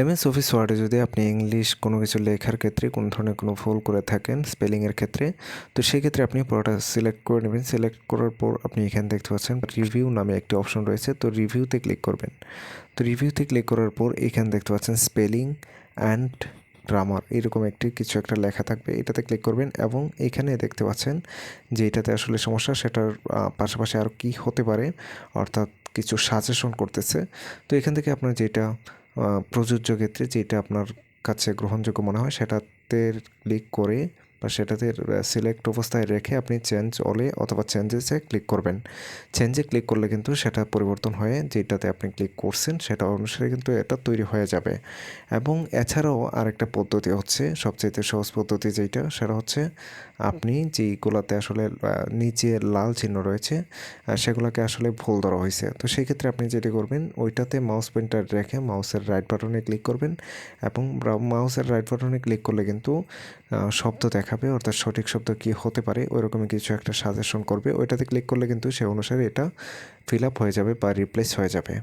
MS office ওয়ার্ডে যদি আপনি ইংলিশ কোনো কিছু লেখার ক্ষেত্রে কোনো ধরনের কোনো ভুল করে থাকেন স্পেলিংয়ের ক্ষেত্রে, তো সেক্ষেত্রে আপনি পুরোটা সিলেক্ট করে নেবেন। সিলেক্ট করার পর আপনি এখানে দেখতে পাচ্ছেন রিভিউ নামে একটি অপশন রয়েছে, তো রিভিউতে ক্লিক করবেন। তো রিভিউতে ক্লিক করার পর এখানে দেখতে পাচ্ছেন স্পেলিং অ্যান্ড গ্রামার এরকম একটি কিছু একটা লেখা থাকবে। এটাতে ক্লিক করবেন এবং এখানে দেখতে পাচ্ছেন যে এটাতে আসলে সমস্যা, সেটার পাশাপাশি আর কি হতে পারে, অর্থাৎ কিছু সাজেশন করতেছে। তো এখান থেকে আপনার যেটা প্রযোজ্য ক্ষেত্রে যেটা আপনার কাছে গ্রহণযোগ্য মনে হয়, সেটাতে ক্লিক করে বা সেটাতে সিলেক্ট অবস্থায় রেখে আপনি চেঞ্জ অলে অথবা চেঞ্জেসে ক্লিক করবেন। চেঞ্জে ক্লিক করলে কিন্তু সেটা পরিবর্তন হয়ে যেটাতে আপনি ক্লিক করছেন, সেটা অনুসারে কিন্তু এটা তৈরি হয়ে যাবে। এবং এছাড়াও আরেকটা পদ্ধতি হচ্ছে সবচেয়ে সহজ পদ্ধতি যেটা, সেটা হচ্ছে আপনি যেইগুলোতে আসলে নিচে লাল চিহ্ন রয়েছে সেগুলোকে আসলে ভুল ধরা হয়েছে। তো সেই ক্ষেত্রে আপনি যেটি করবেন, ওইটাতে মাউস পয়েন্টার রেখে মাউসের রাইট বাটনে ক্লিক করবেন এবং মাউসের রাইট বাটনে ক্লিক করলে কিন্তু শব্দ দেখাবে, অর্থাৎ সঠিক শব্দ কী হতে পারে, ওইরকমই কিছু একটা সাজেশন করবে। ওইটাতে ক্লিক করলে কিন্তু সে অনুসারে এটা ফিল আপ হয়ে যাবে বা রিপ্লেস হয়ে যাবে।